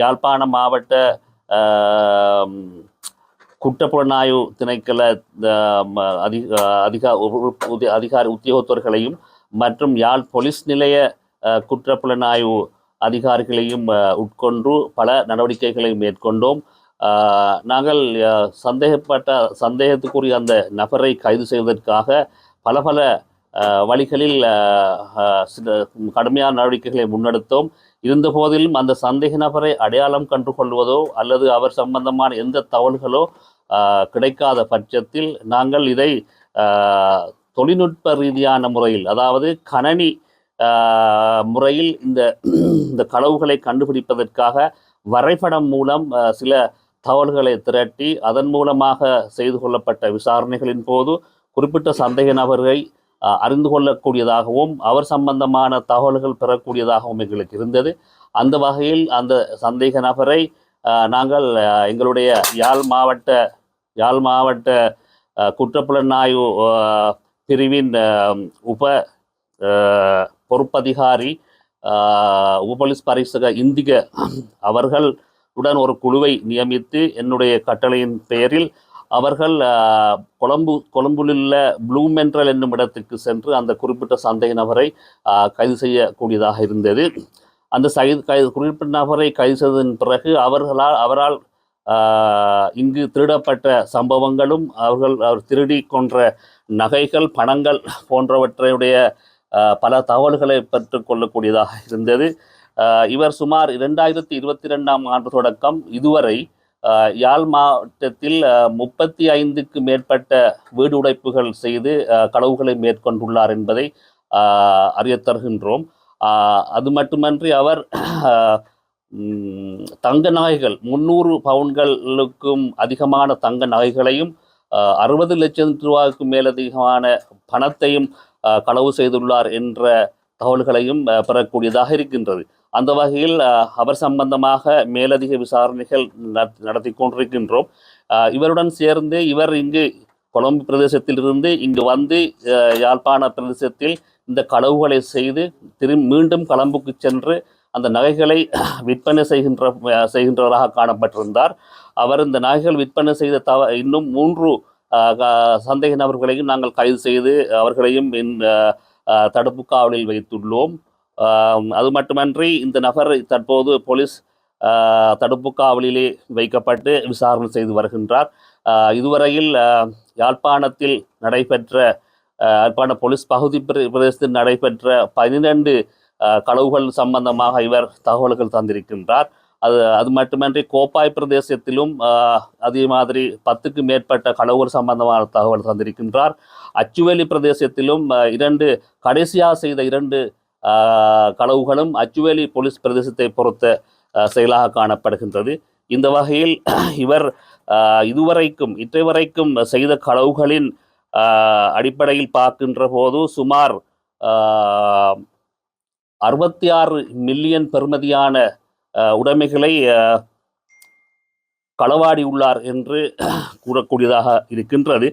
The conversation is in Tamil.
யாழ்ப்பாணம் மாவட்ட குற்றப்புலனாய்வு திணைக்கள அதி அதிகா அதிகார உத்தியோகத்தர்களையும் மற்றும் யாழ் போலீஸ் நிலைய குற்றப்புலனாய்வு அதிகாரிகளையும் உட்கொண்டு பல நடவடிக்கைகளை மேற்கொண்டோம். நாங்கள் சந்தேகப்பட்ட சந்தேகத்துக்குரிய அந்த நபரை கைது செய்வதற்காக பல பல வழிகளில் சில கடுமையான நடவடிக்கைகளை முன்னெடுத்தோம். இருந்த போதிலும் அந்த சந்தேக நபரை அடையாளம் கண்டு கொள்வதோ அல்லது அவர் சம்பந்தமான எந்த தகவல்களோ கிடைக்காத பட்சத்தில் நாங்கள் இதை தொழில்நுட்ப ரீதியான முறையில் அதாவது கணனி முறையில் இந்த இந்த களவுகளை கண்டுபிடிப்பதற்காக வரைபடம் மூலம் சில தகவல்களை திரட்டி அதன் மூலமாக செய்து கொள்ளப்பட்ட விசாரணைகளின் போது குறிப்பிட்ட சந்தேக நபரை அறிந்து கொள்ளக்கூடியதாகவும் அவர் சம்பந்தமான தகவல்கள் பெறக்கூடியதாகவும் எங்களுக்கு இருந்தது. அந்த வகையில் அந்த சந்தேக நபரை நாங்கள் எங்களுடைய யாழ் மாவட்ட யாழ் மாவட்ட குற்றப்புலனாய்வு பிரிவின் உப பொறுப்பதிகாரி ஆ, போலீஸ் பரிசக இந்திக அவர்கள் உடன் ஒரு குழுவை நியமித்து என்னுடைய கட்டளையின் பெயரில் அவர்கள் கொழம்பு கொழும்பு ப்ளூ ப்ளூமென்ட்ரல் என்னும் இடத்துக்கு சென்று அந்த குறிப்பிட்ட சந்தேக நபரை கைது செய்யக்கூடியதாக இருந்தது. அந்த சைது கைது குறிப்பிட்ட நபரை கைது செய்ததன் பிறகு அவர்களால் அவரால் இங்கு திருடப்பட்ட சம்பவங்களும் அவர்கள் அவர் திருடி கொன்ற நகைகள் பணங்கள் போன்றவற்றையுடைய பல தகவல்களை பெற்றுக்கொள்ளக்கூடியதாக இருந்தது. இவர் சுமார் இரண்டாயிரத்தி இருபத்தி ரெண்டாம் ஆண்டு தொடக்கம் இதுவரை யாழ் மாவட்டத்தில் முப்பத்தி ஐந்துக்கு மேற்பட்ட வீடு உடைப்புகள் செய்து களவுகளை மேற்கொண்டுள்ளார் என்பதை அறிய தருகின்றோம். அது மட்டுமன்றி அவர் தங்க நகைகள் முந்நூறு பவுன்களுக்கும் அதிகமான தங்க நகைகளையும் அறுபது லட்சம் ரூபாய்க்கு மேலதிகமான பணத்தையும் களவு செய்துள்ளார் என்ற தகவல்களையும் பெறக்கூடியதாக இருக்கின்றது. அந்த வகையில் அவர் சம்பந்தமாக மேலதிக விசாரணைகள் நடத்தி கொண்டிருக்கின்றோம். இவருடன் சேர்ந்து இவர் இங்கு கொழம்பு பிரதேசத்திலிருந்து இங்கு வந்து யாழ்ப்பாண பிரதேசத்தில் இந்த களவுகளை செய்து திரு மீண்டும் கொழம்புக்கு சென்று அந்த நகைகளை விற்பனை செய்கின்ற செய்கின்றவராக காணப்பட்டிருந்தார். அவர் இந்த நகைகள் விற்பனை செய்த தவ இன்னும் மூன்று க- சந்தேக நபர்களையும் நாங்கள் கைது செய்து அவர்களையும் தடுப்பு காவலில் வைத்துள்ளோம். அது மட்டுமன்றி இந்த நபர் தற்போது போலீஸ் தடுப்பு காவலிலே வைக்கப்பட்டு விசாரணை செய்து வருகின்றார். இதுவரையில் யாழ்ப்பாணத்தில் நடைபெற்ற யாழ்ப்பாண போலீஸ் பகுதி பிரதேசத்தில் நடைபெற்ற பனிரெண்டு களவுகள் சம்பந்தமாக இவர் தகவல்கள் தந்திருக்கின்றார். அது அது மட்டுமன்றி கோப்பாய் பிரதேசத்திலும் அதே மாதிரி பத்துக்கு மேற்பட்ட களவுகள் சம்பந்தமான தகவல் தந்திருக்கின்றார். அச்சுவேலி பிரதேசத்திலும் இரண்டு கடைசியாக செய்த இரண்டு களவுகளும் அச்சுவேலி போலீஸ் பிரதேசத்தை பொறுத்த செயலாக காணப்படுகின்றது. இந்த வகையில் இவர் இதுவரைக்கும் இற்றை வரைக்கும் செய்த களவுகளின் அடிப்படையில் பார்க்கின்ற போது சுமார் அறுபத்தி ஆறு மில்லியன் பெறுமதியான உடைமைகளை களவாடியுள்ளார் களவாடி உள்ளார் என்று கூறக்கூடியதாக இருக்கின்றது.